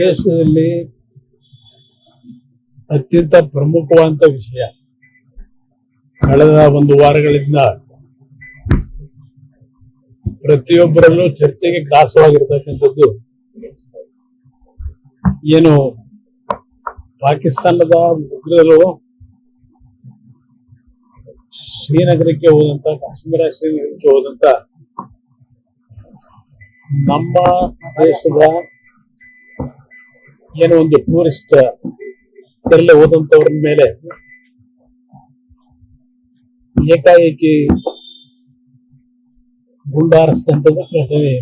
ದೇಶದಲ್ಲಿ ಅತ್ಯಂತ ಪ್ರಮುಖವಾದಂಥ ವಿಷಯ. ಕಳೆದ ಒಂದು ವಾರಗಳಿಂದ ಪ್ರತಿಯೊಬ್ಬರಲ್ಲೂ ಚರ್ಚೆಗೆ ಗ್ರಾಸವಾಗಿರ್ತಕ್ಕಂಥದ್ದು ಏನು ಪಾಕಿಸ್ತಾನದ ಉಗ್ರರು ಶ್ರೀನಗರಕ್ಕೆ ಹೋದಂತ, ಕಾಶ್ಮೀರ ಶ್ರೀನಗರಕ್ಕೆ ಹೋದಂತ ನಮ್ಮ ದೇಶದ ಏನೋ ಒಂದು ಟೂರಿಸ್ಟ್ ಎಲ್ಲ ಹೋದಂತವ್ರ ಮೇಲೆ ಏಕಾಏಕಿ ಗುಂಡಾರಿಸಿದಂಥದ್ದು ಘಟನೆ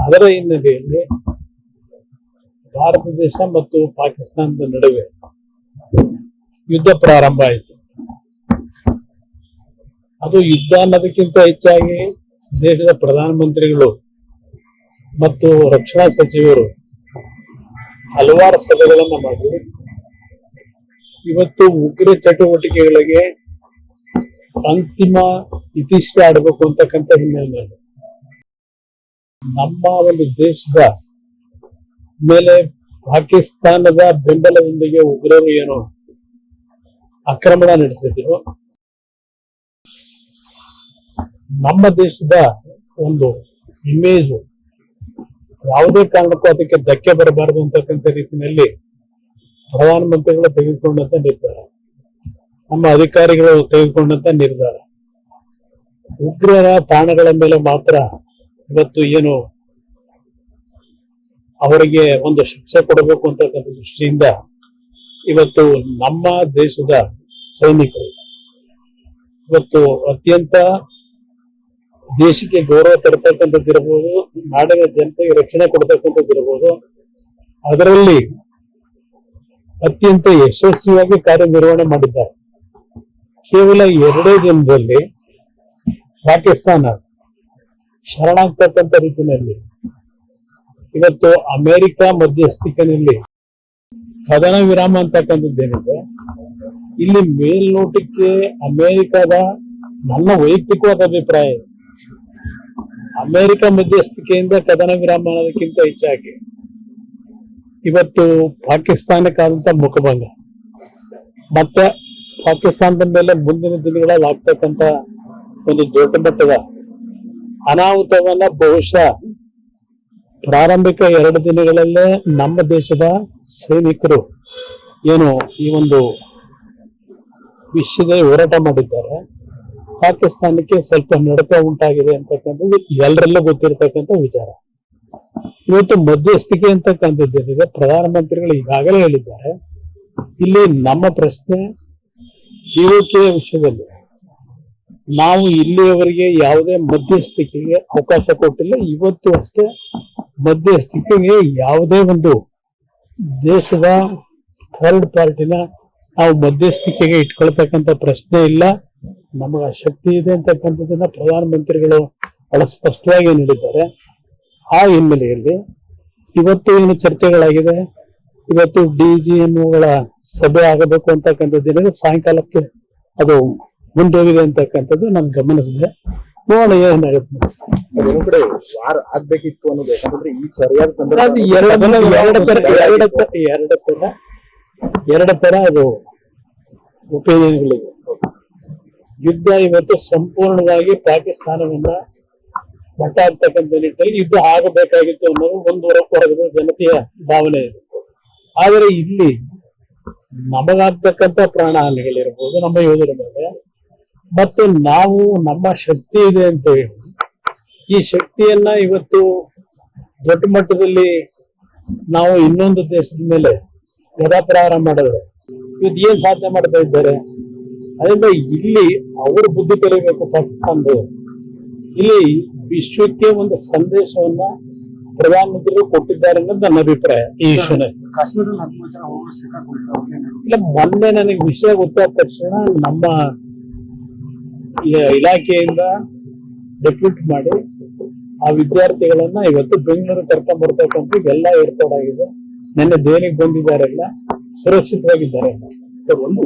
ಅದರ ಹಿನ್ನೆಲೆಯಲ್ಲಿ ಭಾರತ ದೇಶ ಮತ್ತು ಪಾಕಿಸ್ತಾನದ ನಡುವೆ ಯುದ್ಧ ಪ್ರಾರಂಭ ಆಯಿತು. ಅದು ಯುದ್ಧ ಅನ್ನೋದಕ್ಕಿಂತ ಹೆಚ್ಚಾಗಿ ದೇಶದ ಪ್ರಧಾನಮಂತ್ರಿಗಳು ಮತ್ತು ರಕ್ಷಣಾ ಸಚಿವರು ಹಲವಾರು ಸಭೆಗಳನ್ನ ಮಾಡಿ ಇವತ್ತು ಉಗ್ರ ಚಟುವಟಿಕೆಗಳಿಗೆ ಅಂತಿಮ ಇತಿಷ್ಠೆ ಆಡಬೇಕು ಅಂತಕ್ಕಂಥ ಹಿನ್ನೆಲೆಯಲ್ಲಿ ನಮ್ಮ ಒಂದು ದೇಶದ ಮೇಲೆ ಪಾಕಿಸ್ತಾನದ ಬೆಂಬಲದೊಂದಿಗೆ ಉಗ್ರರು ಏನು ಆಕ್ರಮಣ ನಡೆಸಿದ್ರು. ನಮ್ಮ ದೇಶದ ಒಂದು ಇಮೇಜು ಯಾವುದೇ ಕಾರಣಕ್ಕೂ ಅದಕ್ಕೆ ಧಕ್ಕೆ ಬರಬಾರದು ಅಂತಕ್ಕಂಥ ರೀತಿಯಲ್ಲಿ ಪ್ರಧಾನಮಂತ್ರಿಗಳು ತೆಗೆದುಕೊಂಡಂತ ನಿರ್ಧಾರ. ನಮ್ಮ ಅಧಿಕಾರಿಗಳು ತೆಗೆದುಕೊಂಡಂತ ನಿರ್ಧಾರ. ಉಗ್ರರ ತಾಣಗಳ ಮೇಲೆ ಮಾತ್ರ ಇವತ್ತು ಏನು ಅವರಿಗೆ ಒಂದು ಶಿಕ್ಷೆ ಕೊಡಬೇಕು ಅಂತಕ್ಕಂಥ ದೃಷ್ಟಿಯಿಂದ ಇವತ್ತು ನಮ್ಮ ದೇಶದ ಸೈನಿಕರು, ಇವತ್ತು ಅತ್ಯಂತ ದೇಶಕ್ಕೆ ಗೌರವ ತರತಕ್ಕಂಥದ್ದಿರಬಹುದು ನಾಡಿನ ಜನತೆಗೆ ರಕ್ಷಣೆ ಕೊಡ್ತಕ್ಕಂಥದ್ದಿರಬಹುದು ಅದರಲ್ಲಿ ಅತ್ಯಂತ ಯಶಸ್ವಿಯಾಗಿ ಕಾರ್ಯನಿರ್ವಹಣೆ ಮಾಡಿದ್ದಾರೆ ಕೇವಲ ಎರಡೇ ದಿನದಲ್ಲಿ ಪಾಕಿಸ್ತಾನ ಶರಣಾಗ್ತಕ್ಕಂಥ ರೀತಿಯಲ್ಲಿ ಇವತ್ತು ಅಮೆರಿಕ ಮಧ್ಯಸ್ಥಿಕೆಯಲ್ಲಿ ಕದನ ವಿರಾಮ ಅಂತಕ್ಕಂಥದ್ದೇನಿದೆ ಇಲ್ಲಿ ಮೇಲ್ನೋಟಕ್ಕೆ ಅಮೆರಿಕದ ನನ್ನ ವೈಯಕ್ತಿಕವಾದ ಅಭಿಪ್ರಾಯ ಇದೆ. ಅಮೆರಿಕ ಮಧ್ಯಸ್ಥಿಕೆಯಿಂದ ಕದನ ವಿರಾಮ ಮಾಡೋದಕ್ಕಿಂತ ಹೆಚ್ಚಾಗಿ ಇವತ್ತು ಪಾಕಿಸ್ತಾನಕ್ಕಾದಂತ ಮುಖಭಂಗ. ಮತ್ತೆ ಪಾಕಿಸ್ತಾನದ ಮೇಲೆ ಮುಂದಿನ ದಿನಗಳಲ್ಲಿ ಆಗ್ತಕ್ಕಂತ ಒಂದು ದೊಡ್ಡ ಮಟ್ಟದ ಅನಾಹುತವನ್ನ ಬಹುಶಃ ಪ್ರಾರಂಭಿಕ ಎರಡು ದಿನಗಳಲ್ಲೇ ನಮ್ಮ ದೇಶದ ಸೈನಿಕರು ಏನು ಈ ಒಂದು ವಿಷಯದಲ್ಲಿ ಹೋರಾಟ ಮಾಡಿದ್ದಾರೆ. ಪಾಕಿಸ್ತಾನಕ್ಕೆ ಸ್ವಲ್ಪ ನಡಕ ಉಂಟಾಗಿದೆ ಅಂತಕ್ಕಂಥದ್ದು ಎಲ್ಲರಲ್ಲೂ ಗೊತ್ತಿರತಕ್ಕಂಥ ವಿಚಾರ. ಇವತ್ತು ಮಧ್ಯಸ್ಥಿಕೆ ಅಂತಕ್ಕಂಥದ್ದು ಏನಿದೆ, ಪ್ರಧಾನಮಂತ್ರಿಗಳು ಈಗಾಗಲೇ ಹೇಳಿದ್ದಾರೆ, ಇಲ್ಲಿ ನಮ್ಮ ಪ್ರಶ್ನೆ ಪಿಒಕೆ ವಿಷಯದಲ್ಲಿ. ನಾವು ಇಲ್ಲಿಯವರೆಗೆ ಯಾವುದೇ ಮಧ್ಯಸ್ಥಿಕೆಗೆ ಅವಕಾಶ ಕೊಟ್ಟಿಲ್ಲ, ಇವತ್ತು ಅಷ್ಟೇ ಮಧ್ಯಸ್ಥಿಕೆಗೆ ಯಾವುದೇ ಒಂದು ದೇಶದ ಥರ್ಡ್ ಪಾರ್ಟಿನ ನಾವು ಮಧ್ಯಸ್ಥಿಕೆಗೆ ಇಟ್ಕೊಳ್ತಕ್ಕಂಥ ಪ್ರಶ್ನೆ ಇಲ್ಲ. ನಮಗೆ ಶಕ್ತಿ ಇದೆ ಅಂತಕ್ಕಂಥದ್ದನ್ನ ಪ್ರಧಾನಮಂತ್ರಿಗಳು ಬಹಳ ಸ್ಪಷ್ಟವಾಗಿ ನೀಡಿದ್ದಾರೆ ಆ ಹಿನ್ನೆಲೆಯಲ್ಲಿ ಇವತ್ತು ಏನು ಚರ್ಚೆಗಳಾಗಿದೆ ಇವತ್ತು ಡಿ ಜಿ ಎಂಗಳ ಸಭೆ ಆಗಬೇಕು ಅಂತಕ್ಕಂಥದ್ದೇನಿದೆ ಸಾಯಂಕಾಲಕ್ಕೆ ಅದು ಮುಂದೋಗಿದೆ ಅಂತಕ್ಕಂಥದ್ದು ನಾನು ಗಮನಿಸಿದೆ ನೋಡೋಣ ಏನಾಗುತ್ತೆ ಕಡೆ ವಾರ ಆಗ್ಬೇಕಿತ್ತು ಅನ್ನೋದು ಯಾಕಂದ್ರೆ ಈ ಸರಿಯಾದ ಸಂದರ್ಭ ಎರಡು ತರ ಎರಡು ಅದು ಒಪಿನಿಯನ್ಗಳಿವೆ ಯುದ್ಧ ಇವತ್ತು ಸಂಪೂರ್ಣವಾಗಿ ಪಾಕಿಸ್ತಾನವನ್ನ ಮಟ್ಟ ಆಗ್ತಕ್ಕಂಥ ನಿಟ್ಟಿನಲ್ಲಿ ಯುದ್ಧ ಆಗಬೇಕಾಗಿತ್ತು ಅನ್ನೋದು ಒಂದು ವರ್ಗದ ಜನತೆಯ ಭಾವನೆ. ಇದೆ ಆದರೆ ಇಲ್ಲಿ ನಮಗಾಗ್ತಕ್ಕಂಥ ಪ್ರಾಣ ಹಾನಿಗಳಿರ್ಬೋದು ನಮ್ಮ ಯೋಧರ ಮೇಲೆ. ಮತ್ತು ನಾವು ನಮ್ಮ ಶಕ್ತಿ ಇದೆ ಅಂತ ಹೇಳಿ, ಈ ಶಕ್ತಿಯನ್ನ ಇವತ್ತು ದೊಡ್ಡ ಮಟ್ಟದಲ್ಲಿ ನಾವು ಇನ್ನೊಂದು ದೇಶದ ಮೇಲೆ ಗದಾಪ್ರಹಾರ ಮಾಡಿದ್ರೆ, ಇವತ್ತು ಏನ್ ಸಾಧನೆ ಮಾಡ್ತಾ ಇದ್ದಾರೆ? ಅದರಿಂದ ಇಲ್ಲಿ ಅವರು ಬುದ್ಧಿ ಕಲಿಬೇಕು ಪಾಕಿಸ್ತಾನದವರು. ಇಲ್ಲಿ ವಿಶ್ವಕ್ಕೆ ಒಂದು ಸಂದೇಶವನ್ನ ಪ್ರಧಾನಮಂತ್ರಿಗಳು ಕೊಟ್ಟಿದ್ದಾರೆ ಅನ್ನೋದು ನನ್ನ ಅಭಿಪ್ರಾಯ. ಈ ಇಶ್ಯೂನಲ್ಲಿ ಇಲ್ಲ ಮೊನ್ನೆ ನನಗೆ ವಿಷಯ ಗೊತ್ತಾದ ತಕ್ಷಣ ನಮ್ಮ ಈ- ಇಲಾಖೆಯಿಂದ ಡೆಪ್ಯೂಟ್ ಮಾಡಿ ಆ ವಿದ್ಯಾರ್ಥಿಗಳನ್ನ ಇವತ್ತು ಬೆಂಗಳೂರು ಕರ್ಕೊಂಡ್ ಬರ್ತಕ್ಕಂಥ ಎಲ್ಲ ಏರ್ಪಾಡ್ ಆಗಿದೆ. ನಿನ್ನೆ ದೇನಿಗೆ ಬಂದಿದ್ದಾರೆಲ್ಲ ಸುರಕ್ಷಿತವಾಗಿದ್ದಾರೆ. ಸರ್, ಒಂದು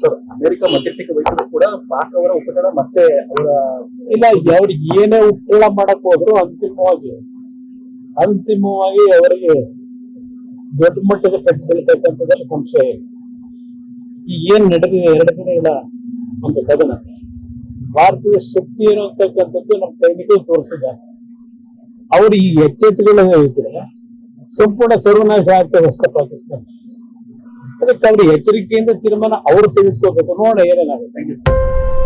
ಸರ್, ಅಮೆರಿಕ ಮಧ್ಯಸ್ಥಿಕೆ ವಹಿಸಿದ್ರು ಕೂಡ ಪಾಕ್ ಅವರ ಉಪಕರಣ ಮತ್ತೆ ಅವರ ಇಲ್ಲ ಅವ್ರು ಏನೇ ಉತ್ಪನ್ನ ಮಾಡಕ್ ಹೋದ್ರು ಅಂತಿಮವಾಗಿ ಅಂತಿಮವಾಗಿ ಅವರಿಗೆ ದೊಡ್ಡ ಮಟ್ಟದ ಪೆಟ್ಟು ಬೀಳ್ತಕ್ಕಂಥದ್ದಲ್ಲಿ ಸಂಶಯ ಈ ಏನ್ ನಡೆದಿದೆ ಎರಡು ಇಲ್ಲ ಒಂದು ಕದನ ಭಾರತದ ಶಕ್ತಿ ಏನು ಅಂತಕ್ಕಂಥದ್ದು ನಮ್ಮ ಸೈನಿಕರು ತೋರಿಸಿದ್ದಾರೆ. ಅವರು ಈ ಎಚ್ಚೆತ್ತುಗಳು ಇದ್ರೆ ಸಂಪೂರ್ಣ ಸರ್ವನಾಶ ಆಗ್ತದೆ ಅಷ್ಟೇ ಪಾಕಿಸ್ತಾನ. ಅದಕ್ಕೆ ಅವ್ರು ಎಚ್ಚರಿಕೆಯಿಂದ ತೀರ್ಮಾನ ಅವರು ತೆಗೆದುಕೋಬೇಕು ನೋಡ ಏನೇನಾಗುತ್ತೆ ಥ್ಯಾಂಕ್ ಯು